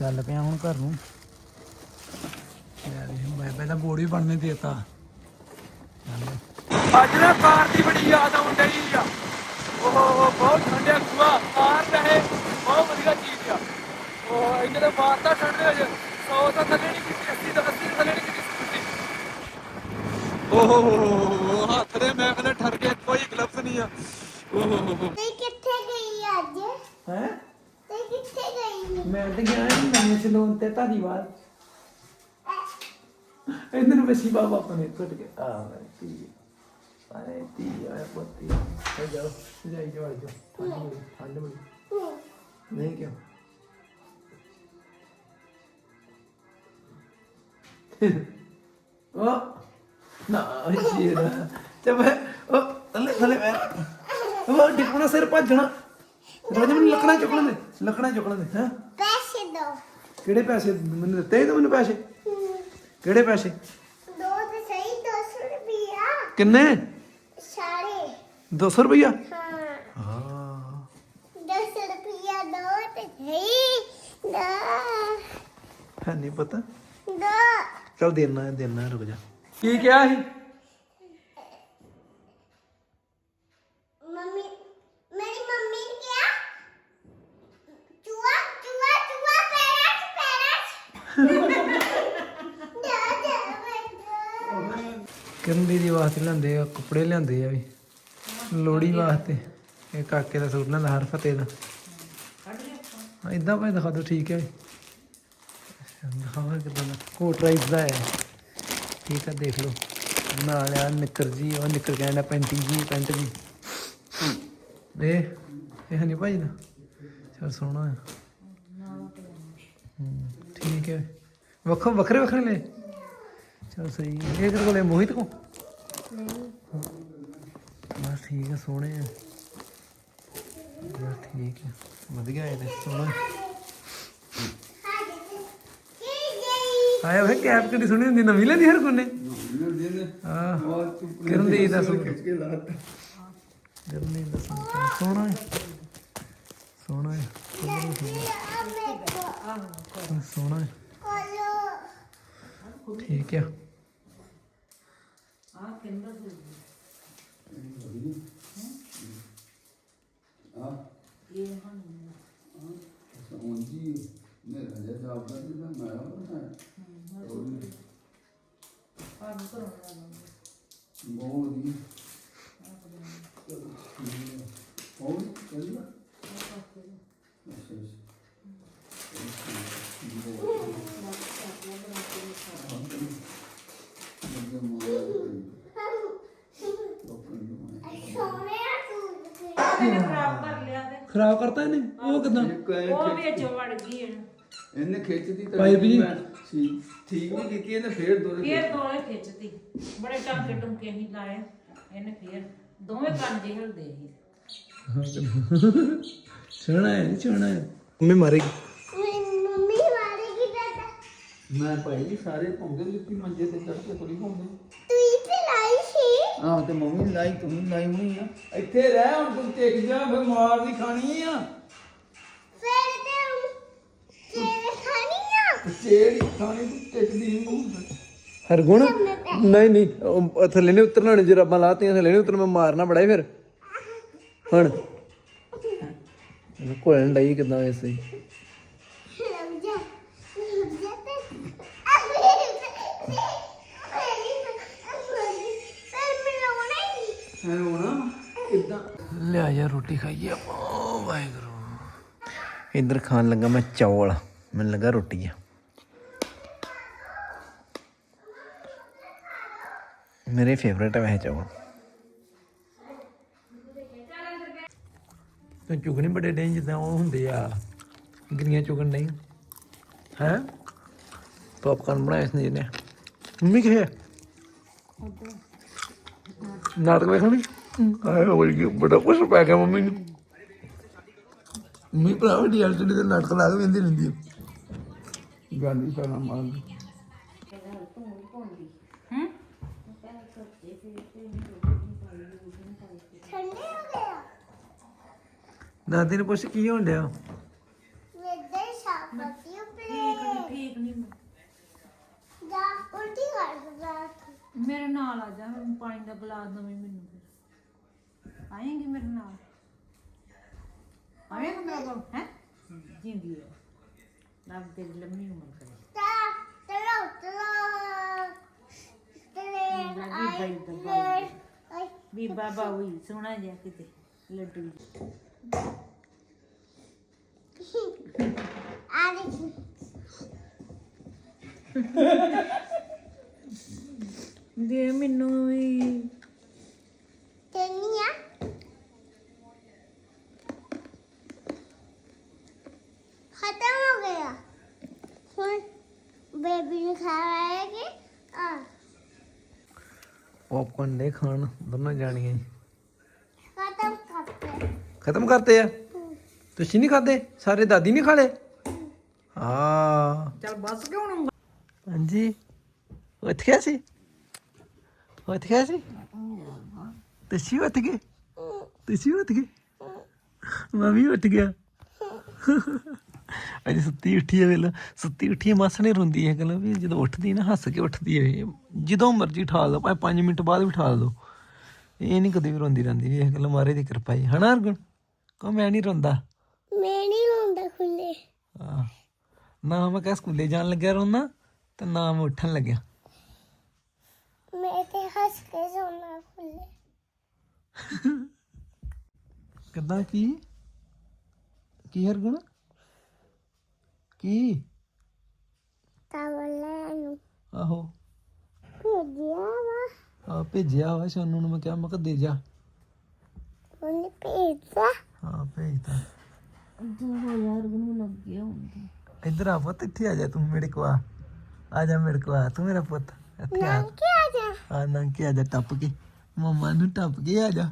ਚੱਲ ਪਿਆ ਹੁਣ ਘਰ ਨੂੰ। ਯਾਰ ਇਹ ਮੈਂ ਪਹਿਲਾਂ ਗੋੜ ਵੀ ਬਣਨੇ ਦੇਤਾ। ਅੱਜ ਨਾ ਕਾਰ ਦੀ ਬੜੀ ਯਾਦ ਆਉਣ ਡਈ ਆ। ਉਹ ਬਹੁਤ ਠੰਡਿਆ ਖੂਆ ਕਾਰ ਰਹੇ ਬਹੁਤ ਵਧੀਆ ਚੀਜ਼ ਆ। ਉਹ ਇਹਨਾਂ ਦੇ ਮਾਰਤਾ ਠੰਡੇ ਹੋ ਜਾ। 100 ਤਾਂ ਥੱਲੇ ਨਹੀਂ ਕੀਤੀ 80 ਤਾਂ 80 ਥੱਲੇ ਨਹੀਂ ਕੀਤੀ ਸਕੂਟੀ। ਓਹ ਹੱਥ ਦੇ ਮੈਂ ਕਹਿੰਦਾ ਠਰ ਕੇ ਕੋਈ ਗਲਵਸ ਨਹੀਂ ਆ। ਓਹ। ਤੇ ਕਿੱਥੇ ਗਈ ਅੱਜ? ਹੈ? ਤੇ ਕਿੱਥੇ ਗਈ? ਮੈਂ ਤੇ ਗਿਆ ਸਲੂਨ ਤੇ ਧਾਰੀਵਾਲ ਇਹਨਾਂ ਨੂੰ ਵਸੀ ਬਾਬਾ ਆਪਣੇ ਕੁੱਟ ਕੇ ਆ ਮੈਂ ਤੀ ਆਏ ਤੀ ਆਏ ਪੋਤੀ। ਹੋ ਜਾਓ ਜਾਈ ਜਾਓ ਆਜੋ ਠੰਡ ਠੰਡ ਬੜੀ। ਨਹੀਂ ਕਿਉਂ? ਉਹ ਨਾ ਇਹ ਤੇ ਮੈਂ ਉਹ ਥੱਲੇ ਥੱਲੇ ਮੈਂ ਉਹ ਡਿੱਗਣਾ ਸਿਰ ਭੱਜਣਾ। ਰੋਜ਼ ਮੈਨੂੰ ਲੱਕੜਾਂ ਚੁੱਕਣ ਦੇ ਲੱਕੜਾਂ ਚੁੱਕਣ ਦੇ ਹਾਂ? ਕਿਹੜੇ ਪੈਸੇ ਮੈਨੂੰ ਦਿੱਤੇ ਤਾਂ ਮੈਨੂੰ ਪੈਸੇ? ਕਿਹੜੇ ਪੈਸੇ? ਦੋ ਤੇ ਸਹੀ 200 ਰੁਪਿਆ ਕਿੰਨੇ? ਸਾਰੇ। 200 ਰੁਪਈਆ? ਹਾਂ। ਹਾਂ। 200 ਰੁਪਿਆ ਦੋ ਤੇ ਸਹੀ ਦੋ। ਹੈ ਨਹੀਂ ਪਤਾ। ਦੋ। ਚਲ ਦੇਣਾ ਦੇਣਾ ਰੁਕ ਜਾ। ਕੀ ਕਿਹਾ ਸੀ ਮੰਮੀ ਮੇਰੀ ਮੰਮੀ ਨੇ ਕਿਹਾ ਚੂਹਾ ਚੂਹਾ ਚੂਹਾ ਪੈਰਾਂ 'ਚ ਪੈਰਾਂ 'ਚ ਜਾ ਜਾ ਮੈਂ ਕਿਰਨ ਦੀਦੀ ਵਾਸਤੇ ਲਿਆਂਦੇ ਆ ਕੱਪੜੇ ਲਿਆਂਦੇ ਆ ਵੀ। ਲੋੜੀ ਵਾਸਤੇ ਇਹ ਕਾਕੇ ਦਾ ਸੂਟ ਲੈਂਦਾ ਹਰ ਫਤੇ ਦਾ। ਹਾਂ ਇਦਾਂ ਭਾਈ ਦਿਖਾ ਦਿਓ ਠੀਕ ਹੈ ਵੀ। ਦਿਖਾਵਾਂ ਕਿਦਾਂ ਦਾ। ਕੋਟ ਰਾਈਸ ਦਾ ਹੈ। ਠੀਕ ਹੈ ਦੇਖ ਲਓ। ਨਾਲ ਆ ਨਿੱਕਰ ਜੀ ਉਹ ਨਿੱਕਰ ਕਹਿੰਦਾ ਪੈਂਟੀ ਜੀ ਪੈਂਟ ਜੀ। ਇਹ ਇਹ ਨਹੀਂ ਭਾਈ ਦਾ? ਚਲ ਸੋਹਣਾ ਹੂੰ, ਠੀਕ ਹੈ। ਵੱਖੋ ਵੱਖਰੇ ਵੱਖਰੇ ਲੈ ਚਲ ਸਹੀ ਹੈ। ਇਹ ਕਿਹਦੇ ਕੋਲੇ, ਮੋਹਿਤ ਕੋ ਬਸ ਠੀਕ ਹੈ ਸੋਹਣੇ ਆ। ਬਸ ਠੀਕ ਹੈ ਵਧੀਆ ਹੈ ਤੇ ਸੋਹਣਾ। ਆਇਆ ਵੇ, ਕੈਪ ਕਿਹੜੀ ਸੋਹਣੀ ਹੁੰਦੀ, ਨਵੀਂ ਲੈਂਦੀ ਹਰ ਕੋਨੇ? ਹਾਂ ਕਿਰਨ ਦੀ ਦਾ ਸੂਟ। ਕਿਰਨ ਦੀ ਦਾ ਸੂਟ ਸੋਹਣਾ ਹੈ। ਸੋਹਣਾ ਹੈ। ਸੋਹਣਾ ਹੈ। ਠੀਕ ਹੈ। ਉਂਜੀ ਨੇ ਰਾਜਾ ਜਾਬ ਦਾ ਤੇ ਮੈਂ ਆਇਆ ਬਹੁਤ ਵਧੀਆ ਹੋਰ ਸੂਟ ਖਰਾਬ ਕਰ ਲਿਆ ਤੇ। ਖਰਾਬ ਕਰਤਾ ਇਹਨੇ? ਉਹ ਕਿਦਾਂ? ਉਹ ਵਿੱਚ ਵੜ ਗਈ ਇਹਨੂੰ। ਇਹਨੇ ਖਿੱਚਦੀ ਤਾਂ ਪਾਈਪ ਜੀ। ਠੀਕ ਠੀਕ ਵੀ ਕੀਤੀ ਇਹਨੇ ਫੇਰ ਦੋਰੇ ਫੇਰ ਦੋਵੇਂ ਖਿੱਚਤੀ। ਬੜੇ ਟਾਂਕੇ ਟੁੰਕੇ ਹੀ ਲਾਏ ਇਹਨੇ ਫੇਰ। ਦੋਵੇਂ ਕੰਨ ਜਿਹੇ ਹਿਲਦੇ ਸੀ। ਸੋਹਣਾ ਹੈ ਸੋਹਣਾ ਹੈ। ਮੰਮੀ ਮਾਰੇਗੀ। ਮੇਰੀ ਮੰਮੀ ਮਾਰੇਗੀ ਦਾਦਾ। ਮੈਂ ਭਾਈ ਜੀ ਸਾਰੇ ਭੌਂਦੇ ਲਿੱਤੀ ਮੰਜੇ ਤੇ ਚੜ ਕੇ ਥੋੜੀ ਭੌਂਦੇ ਤੂੰ ਆਹ ਤੇ ਮੰਮੀ ਨੇ ਲਾਈ ਤੂੰ ਲਾਈ ਹੋਣੀ ਆ। ਇੱਥੇ ਰਹਿ ਹੁਣ ਤੂੰ ਟਿਕ ਜਾ ਫਿਰ ਮਾਰ ਦੀ ਖਾਣੀ ਆ। ਫਿਰ ਤੇ ਹੁਣ ਤੇਰੇ ਖਾਣੀ ਆ? ਤੇਰੀ ਖਾਣੀ ਤੂੰ ਟਿਕਦੀ ਨਹੀਂ ਹਰਗੁਣ ਨਹੀਂ ਨਹੀਂ ਉਹ ਥੱਲੇ ਨਹੀਂ ਉਤਰਨਾ ਹੁਣ ਜੇ ਰੱਬਾਂ ਲਾਤੀਆਂ ਥੱਲੇ ਨਹੀਂ ਉਤਰਨਾ ਮੈਂ ਮਾਰਨਾ ਬੜਾ ਹੀ ਫਿਰ। ਹੁਣ। ਕੋਲਣ ਡਈ ਕਿਦਾਂ ਵੈਸੇ ਹੋਣਾ ਕਿੱਦਾਂ ਲਿਆ ਯਾਰ ਰੋਟੀ ਖਾਈਏ। ਆਪਾਂ ਵਾਹਿਗੁਰੂ। ਇੱਧਰ ਖਾਣ ਲੱਗਾ ਮੈਂ ਚੌਲ। ਮੈਨੂੰ ਲੱਗਾ ਰੋਟੀ ਆ। ਮੇਰੇ ਫੇਵਰੇਟ ਹੈ ਵੈਸੇ ਚੌਲ। ਤੇ ਚੁਗਣੇ ਬੜੇ ਡੇ ਜਿੱਦਾਂ ਉਹ ਹੁੰਦੇ ਆ। ਗਰੀਆਂ ਚੁਗਣ ਨਹੀਂ ਹੈ? ਪੌਪਕਾਰਨ ਬਣਾਇਆ ਇਸ ਨੇ ਮੰਮੀ ਕਿਹੇ ਨਾਟਕ ਵੇਖਣੀ ਆਏ ਹੋਈ ਕਿ ਬੜਾ ਕੁਛ ਪੈ ਗਿਆ ਮੰਮੀ ਨੂੰ। ਮੰਮੀ ਭਰਾ ਵੀ ਡੀਐਲਟੀ ਦੇ ਨਾਟਕ ਲਾ ਕੇ ਵੇਂਦੀ ਰਹਿੰਦੀ ਹੈ? ਹੀ ਸਾਰਾ ਗਿਆ ਦਾਦੀ ਨੇ ਪੁੱਛ ਕੀ ਹੋਣ ਡਿਆ ਵੇਦੇ ਸਾਫਤੀ ਉੱਪਰ ਮੇਰੇ ਨਾਲ ਆ ਜਾ, ਮੈਨੂੰ ਪਾਣੀ ਦਾ ਗਲਾਸ ਦਵੇਂ ਮੈਨੂੰ ਫਿਰ। ਆਏਂਗੀ ਮੇਰੇ ਨਾਲ? ਆਏਂਗੀ ਮੇਰੇ ਕੋਲ ਹੈ? ਜਿੰਦੀ ਹੈ ਰੱਬ ਤੇਰੀ ਲੰਮੀ ਉਮਰ ਕਰੇ। ਚਲੋ ਚਲੋ ਚਲੇ ਵੀ ਬਾਬਾ ਹੋਈ ਸੋਹਣਾ ਜਿਹਾ ਕਿਤੇ, ਲੱਡੂ ਆ ਦੇਖੀ। ਦੇ ਮੈਨੂੰ ਵੀ ਤੇਨੀਆ। ਖਤਮ ਹੋ ਗਿਆ। ਹੁਣ ਬੇਬੀ ਨੂੰ ਖਾਇਆ ਕਿ ਆ ਪੌਪਕਾਰਨ ਦੇ ਖਾਣ ਦੋਨੋਂ ਜਾਣੀਆਂ ਜੀ। ਖਤਮ ਕਰਤੇ। ਖਤਮ ਕਰਤੇ ਆ? ਤੁਸੀਂ ਨਹੀਂ ਖਾਦੇ ਸਾਰੇ ਦਾਦੀ ਨਹੀਂ ਖਾ ਲਏ? ਹਾਂ। ਚੱਲ ਬਸ ਕਿਉਂ ਨਾ ਹਾਂਜੀ। ਉੱਠ ਗਿਆ ਸੀ? ਉੱਠ ਗਿਆ ਸੀ ਤੁਸੀਂ ਉੱਠ ਗਏ ਤੁਸੀਂ ਉੱਠ ਗਏ ਮੈਂ ਵੀ ਉੱਠ ਗਿਆ ਅਜੇ ਸੁੱਤੀ ਉੱਠੀ ਹੈ ਵੇਲਾ ਸੁੱਤੀ ਉੱਠੀ ਮਾਸਾ ਨਹੀਂ ਰੋਂਦੀ ਹੈ ਕਹਿੰਦਾ ਵੀ ਜਦੋਂ ਉੱਠਦੀ ਨਾ ਹੱਸ ਕੇ ਉੱਠਦੀ ਹੈ ਜਦੋਂ ਮਰਜ਼ੀ ਠਾਲ ਦੋ ਭਾਵੇਂ 5 ਮਿੰਟ ਬਾਅਦ ਵੀ ਠਾਲ ਦੋ ਇਹ ਨਹੀਂ ਕਦੇ ਵੀ ਰੋਂਦੀ ਰਹਿੰਦੀ ਇਹ ਗੱਲ ਮਾਰੇ ਦੀ ਕਿਰਪਾ ਹੈ ਹਨਾ ਅਰਗੁਣ ਕੋ ਮੈਂ ਨਹੀਂ ਰੋਂਦਾ ਮੈਂ ਨਹੀਂ ਹੁੰਦਾ ਖੁੱਲੇ ਨਾ ਮੈਂ ਕਿਹਾ ਸਕੂਲੇ ਜਾਣ ਲੱਗਿਆ ਰੋਣਾ ਤੇ ਨਾ ਮੈਂ ਉੱਠਣ ਲੱਗਿਆ ਮੈਂ ਤੇ ਹੱਸ ਕੇ ਸੋਣਾ ਖੁੱਲੇ ਕਿੱਦਾਂ ਕੀ ਕੀ ਹਰਗੁਣ ਕੀ ਤਾਵਲਾ ਨੂੰ ਆਹੋ ਭੇਜਿਆ ਵਾ ਆ ਭੇਜਿਆ ਵਾ ਸੋਨੂੰ ਨੂੰ ਮੈਂ ਕਿਹਾ ਮੈਂ ਕਿਹਾ ਦੇ ਜਾ ਉਹਨੇ ਭੇਜਿਆ ਹਾਂ ਭੇਜਤਾ ਦੋ ਯਾਰ ਨੂੰ ਲੱਗ ਗਿਆ ਹੁੰਦਾ ਇੱਧਰ ਆ ਪੁੱਤ ਇੱਥੇ ਆ ਜਾ ਤੂੰ ਮੇਰੇ ਕੋ ਆ ਆ ਜਾ ਮੇਰੇ ਕੋ ਆ ਤੂੰ ਮੇਰਾ ਪੁੱਤ ਇੱਥੇ ਆ ਕੀ ਆ ਜਾ। ਆ ਨੰਗ ਕੇ ਆ ਜਾ ਟੱਪ ਕੇ। ਮਮਾ ਨੂੰ ਟੱਪ ਕੇ ਆ ਜਾ।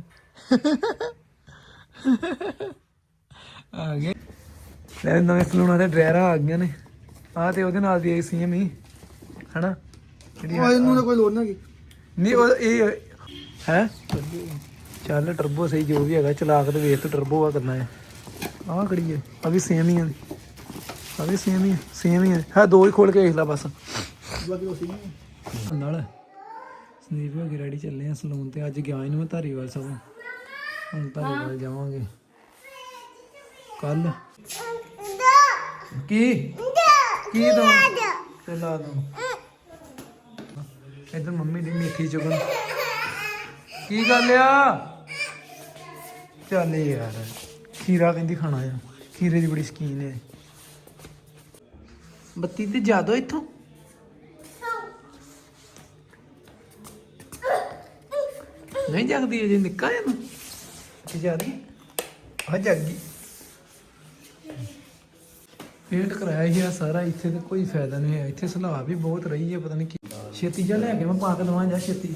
ਆ ਗਏ। ਲੈ ਨਵੇਂ ਸਲੂਣਾ ਦੇ ਡਰਾਇਰਾਂ ਆ ਗਈਆਂ ਨੇ। ਆ ਤੇ ਉਹਦੇ ਨਾਲ ਦੀ ਆਈ ਸੀ ਹੀ ਹਨਾ? ਉਹ ਇਹਨੂੰ ਤਾਂ ਕੋਈ ਲੋੜ ਨਹੀਂ ਨਹੀਂ ਉਹ ਇਹ ਹੈ? ਚੱਲ ਟਰਬੋ ਸਹੀ ਜੋ ਵੀ ਹੈਗਾ ਚਲਾ ਕੇ ਤੇ ਵੇਖ ਤੇ ਟਰਬੋ ਆ ਕਰਨਾ ਹੈ। ਆਹ ਖੜੀ ਹੈ? ਆ ਵੀ ਸੇਮ ਹੀ ਆ। ਆ ਵੀ ਸੇਮ ਹੀ ਸੇਮ ਹੀ ਹੈ ਹਾਂ ਦੋ ਹੀ ਖੋਲ ਕੇ ਵੇਖ ਲੈ ਬਸ। ਬਾਕੀ ਉਹ ਸੀ ਨਾਲ ਸੰਦੀਪ ਹੋ ਕੇ ਰੈਡੀ ਚੱਲੇ ਆ ਸਲੂਨ ਤੇ। ਅੱਜ ਗਿਆ ਇਹਨੂੰ ਮੈਂ ਧਾਰੀਵਾਲ ਸਭ ਹੁਣ ਧਾਰੀਵਾਲ ਜਾਵਾਂਗੇ। ਕੱਲ। ਕੀ? ਕੀ ਦਵਾਂ? ਤੇ ਲਾ ਦੂੰ। ਇਧਰ ਮੰਮੀ ਦੀ ਮੇਥੀ ਚੁਗਣ। ਕੀ ਗੱਲ ਆ? ਚੱਲ ਯਾਰ ਖੀਰਾ ਕਹਿੰਦੀ ਖਾਣਾ ਆ। ਖੀਰੇ ਦੀ ਬੜੀ ਸ਼ਕੀਨ ਹੈ ਬੱਤੀ ਤੇ ਜ਼ਿਆਦਾ ਇੱਥੋਂ। ਨਹੀਂ ਜਗਦੀ ਅਜੇ ਨਿੱਕਾ ਹੈ ਕਿ ਜਾਦੀ ਆ ਜਾਗੀ ਪੇਂਟ ਕਰਾਇਆ ਸੀ ਆ ਸਾਰਾ, ਇੱਥੇ ਤੇ ਕੋਈ ਫਾਇਦਾ ਨਹੀਂ ਹੈ ਇੱਥੇ ਸਲਾਹ ਵੀ ਬਹੁਤ ਰਹੀ ਹੈ ਪਤਾ ਨਹੀਂ ਕੀ। ਛੇਤੀ ਜਾ ਲੈ ਕੇ ਮੈਂ ਪਾ ਕੇ ਦਵਾਂ ਜਾ ਛੇਤੀ।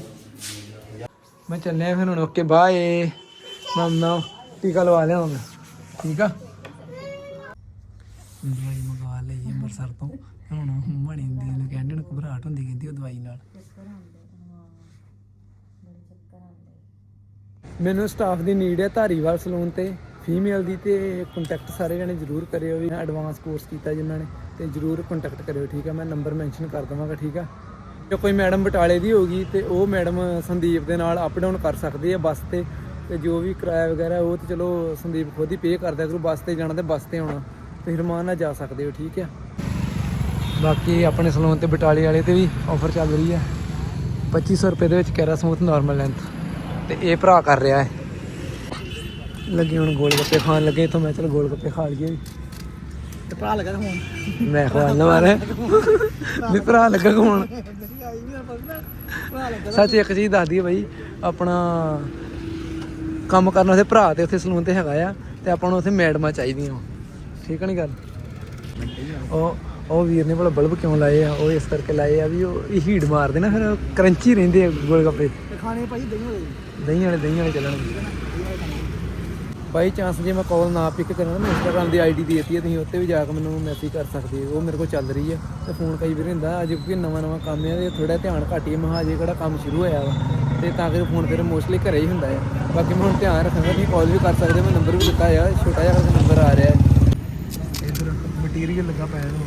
ਮੈਂ ਚੱਲਿਆ ਫਿਰ ਹੁਣ, ਓਕੇ, ਬਾਏ। ਮਮਨਾ ਟੀਕਾ ਲਵਾ ਲਿਆ ਹੁਣ। ਠੀਕ ਆ? ਦਵਾਈ ਮੰਗਵਾ ਲਈ ਅੰਮ੍ਰਿਤਸਰ ਤੋਂ। ਹੁਣ ਬਣੀ ਦੀ ਨੂੰ ਕਹਿੰਦੇ ਨੂੰ ਘਬਰਾਹਟ ਹੁੰਦੀ, ਕਹਿੰਦੀ ਉਹ ਦਵਾਈ ਨਾਲ। ਮੈਨੂੰ ਸਟਾਫ ਦੀ ਨੀਡ ਹੈ ਧਾਰੀਵਾਲ ਸਲੂਨ ਤੇ ਫੀਮੇਲ ਦੀ ਤੇ ਕੰਟੈਕਟ ਸਾਰੇ ਜਣੇ ਜਰੂਰ ਕਰਿਓ ਵੀ ਐਡਵਾਂਸ ਕੋਰਸ ਕੀਤਾ ਜਿਨ੍ਹਾਂ ਨੇ, ਤੇ ਜਰੂਰ ਕੰਟੈਕਟ ਕਰਿਓ, ਠੀਕ ਹੈ? ਮੈਂ ਨੰਬਰ ਮੈਂਸ਼ਨ ਕਰ ਦਵਾਂਗਾ, ਠੀਕ ਆ? ਜੇ ਕੋਈ ਮੈਡਮ ਬਟਾਲੇ ਦੀ ਹੋਗੀ ਤੇ ਉਹ ਮੈਡਮ ਸੰਦੀਪ ਦੇ ਨਾਲ ਅਪ ਡਾਊਨ ਕਰ ਸਕਦੀ ਹੈ ਬੱਸ ਤੇ ਤੇ ਜੋ ਵੀ ਕਿਰਾਇਆ ਵਗੈਰਾ, ਉਹ ਤੇ ਚਲੋ ਸੰਦੀਪ ਖੁਦ ਹੀ ਪੇ ਕਰਦਾ ਕਰੂ ਬੱਸ ਤੇ ਜਾਣਾ ਤੇ ਬੱਸ ਤੇ ਆਉਣਾ ਤੇ ਰਮਾਨ ਨਾਲ ਜਾ ਸਕਦੇ ਹੋ, ਠੀਕ ਹੈ ਬਾਕੀ ਆਪਣੇ ਸਲੂਨ ਤੇ ਬਟਾਲੇ ਵਾਲੇ ਤੇ ਵੀ ਆਫਰ ਚੱਲ ਰਹੀ ਹੈ 2500 ਰੁਪਏ ਦੇ ਵਿੱਚ ਕੈਰਾ ਸਮੂਥ ਨਾਰਮਲ ਲੈਂਥ ਤੇ ਇਹ ਭਰਾ ਕਰ ਰਿਹਾ ਹੈ। ਲੱਗੇ ਹੁਣ ਗੋਲ ਗੱਪੇ ਖਾਣ ਲੱਗੇ ਇਥੋਂ ਮੈਂ ਚਲ ਗੋਲ ਗੱਪੇ ਖਾ ਲਈਏ। ਤੇ ਭਰਾ ਲੱਗਾ ਹੁਣ। ਮੈਂ ਖਵਾ ਨਾ ਮਾਰੇ। ਵੀ ਭਰਾ ਲੱਗਾ ਹੁਣ। ਸੱਚ ਇੱਕ ਚੀਜ਼ ਦੱਸਦੀ ਹੈ ਬਾਈ ਆਪਣਾ ਕੰਮ ਕਰਨ ਵਾਸਤੇ ਭਰਾ ਤੇ ਉੱਥੇ ਸਲੂਨ ਤੇ ਹੈਗਾ ਆ ਤੇ ਆਪਾਂ ਨੂੰ ਉੱਥੇ ਮੈਡਮਾਂ ਚਾਹੀਦੀਆਂ। ਠੀਕ ਨਹੀਂ ਗੱਲ? ਉਹ ਉਹ ਵੀਰ ਨੇ ਭਲਾ ਬਲਬ ਕਿਉਂ ਲਾਏ ਆ? ਉਹ ਇਸ ਕਰਕੇ ਲਾਏ ਆ ਵੀ ਉਹ ਹੀਟ ਮਾਰਦੇ ਨਾ ਫਿਰ ਕਰੰਚੀ ਰਹਿੰਦੇ ਆ ਗੋਲ ਗੱਪੇ ਤੇ ਖਾਣੇ ਭਾਈ ਦਹੀਂ ਹੋਏ ਦਹੀਂ ਵਾਲੇ ਦਹੀਂ ਵਾਲੇ ਚੱਲਣਗੇ। ਬਾਈ ਚਾਂਸ ਜੇ ਮੈਂ ਕਾਲ ਨਾ ਪਿਕ ਕਰਾਂ ਨਾ ਮੈਂ ਇੰਸਟਾਗ੍ਰਾਮ ਦੀ ਆਈਡੀ ਦੇਤੀ ਹੈ ਤੁਸੀਂ ਉੱਤੇ ਵੀ ਜਾ ਕੇ ਮੈਨੂੰ ਮੈਸੇਜ ਕਰ ਸਕਦੇ ਹੋ। ਉਹ ਮੇਰੇ ਕੋਲ ਚੱਲ ਰਹੀ ਹੈ ਤੇ ਫੋਨ ਕਈ ਵਾਰ ਹੁੰਦਾ ਅਜੇ ਕਿਉਂਕਿ ਨਵਾਂ ਨਵਾਂ ਕੰਮ ਹੈ ਤੇ ਥੋੜਾ ਧਿਆਨ ਘੱਟ ਹੀ ਹੈ ਮਹਾ ਅਜੇ ਕਿਹੜਾ ਕੰਮ ਸ਼ੁਰੂ ਹੋਇਆ ਵਾ। ਤੇ ਤਾਂ ਕਰਕੇ ਫੋਨ ਫਿਰ ਮੋਸਟਲੀ ਘਰੇ ਹੀ ਹੁੰਦਾ ਹੈ ਬਾਕੀ ਮੈਂ ਹੁਣ ਧਿਆਨ ਰੱਖਾਂਗਾ ਤੁਸੀਂ ਕਾਲ ਵੀ ਕਰ ਸਕਦੇ ਮੈਂ ਨੰਬਰ ਵੀ ਦਿੱਤਾ ਆ ਛੋਟਾ ਜਿਹਾ ਨੰਬਰ ਆ ਰਿਹਾ ਹੈ ਇਧਰ ਮਟੀਰੀਅਲ ਲੱਗਾ ਪਿਆ ਇਹਨੂੰ।